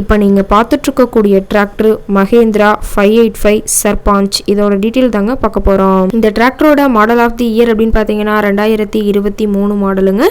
இப்போ நீங்கள் பார்த்துட்ருக்கக்கூடிய tractor Mahindra five eight five Sarpanch. இதோட டீட்டெயில் தாங்க பார்க்க போகிறோம் இந்த டிராக்டரோட மாடல் ஆஃப் தி இயர் அப்படின்னு பார்த்தீங்கன்னா ரெண்டாயிரத்தி இருபத்தி மூணு மாடலுங்க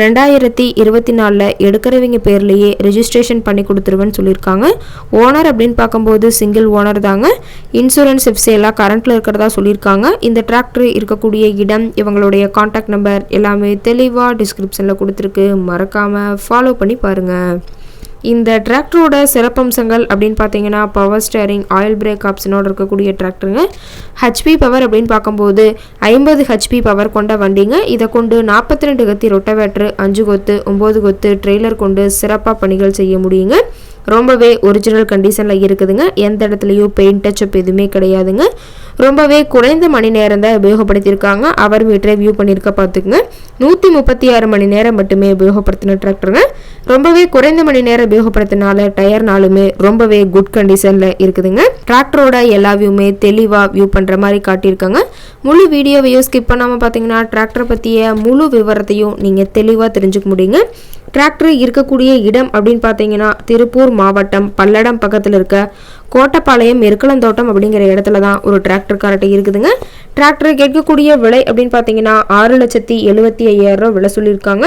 ரெண்டாயிரத்தி இருபத்தி நாலில் எடுக்கிறவங்க பேர்லேயே ரெஜிஸ்ட்ரேஷன் பண்ணி கொடுத்துருவேன்னு சொல்லியிருக்காங்க. ஓனர் அப்படின்னு பார்க்கும்போது சிங்கிள் ஓனர் தாங்க. இன்சூரன்ஸ் எப்ஸே எல்லாம் கரண்ட்டில் இருக்கிறதா சொல்லியிருக்காங்க. இந்த டிராக்டர் இருக்கக்கூடிய இடம் இவங்களுடைய காண்டாக்ட் நம்பர் எல்லாமே தெளிவாக டிஸ்கிரிப்ஷனில் கொடுத்துருக்கு. மறக்காமல் ஃபாலோ பண்ணி பாருங்கள் இந்த டிராக்டரோட சிறப்பம்சங்கள் அப்படின்னு பார்த்தீங்கன்னா பவர் ஸ்டேரிங் ஆயில் பிரேக் ஆப்ஷனோட இருக்கக்கூடிய டிராக்டருங்க. ஹெச்பி பவர் அப்படின்னு பார்க்கும்போது ஐம்பது ஹெச்பி பவர் கொண்ட வண்டிங்க. இதை கொண்டு நாற்பத்தி ரெண்டு கத்தி ரொட்டவேட்ரு அஞ்சு கொத்து ஒம்பது கொத்து ட்ரெய்லர் கொண்டு சிறப்பாக பணிகள் செய்ய முடியுங்க. ரொம்பவே ஒரிஜினல் கண்டிஷனில் இருக்குதுங்க. எந்த இடத்துலையும் பெயிண்ட் டச்சப் எதுவுமே கிடையாதுங்க. ரொம்பவே குறைந்த மணி நேரம் தான் உபயோகப்படுத்தியிருக்காங்க. அவர் மீட்டரை வியூ பண்ணியிருக்க பார்த்துக்குங்க. நூற்றி முப்பத்தி ஆறு மணி நேரம் மட்டுமே உபயோகப்படுத்தின டிராக்டருங்க. ரொம்பவே குறைந்த மணி நேரம் உபயோகப்படுத்தினால டயர்னாலுமே ரொம்பவே குட் கண்டிஷனில் இருக்குதுங்க. டிராக்டரோட எல்லா வியூமே தெளிவாக வியூ பண்ணுற மாதிரி காட்டியிருக்காங்க. முழு வீடியோவையும் ஸ்கிப் பண்ணாமல் பார்த்தீங்கன்னா டிராக்டர் பற்றிய முழு விவரத்தையும் நீங்கள் தெளிவாக தெரிஞ்சுக்க முடியுங்க. டிராக்டர் இருக்கக்கூடிய இடம் அப்படின்னு பார்த்தீங்கன்னா திருப்பூர் மாவட்டம் பல்லடம் பக்கத்தில் இருக்க கோட்டப்பாளையம் எருக்கலந்தோட்டம் அப்படிங்கிற இடத்துல தான் ஒரு டிராக்டர் இருக்குதுங்க. டிராக்டர் கேட்கக்கூடிய விலை அப்படின்னு பார்த்தீங்கன்னா ஆறு லட்சத்தி எழுபத்தி ஐயாயிரம் ரூபா விலை சொல்லியிருக்காங்க.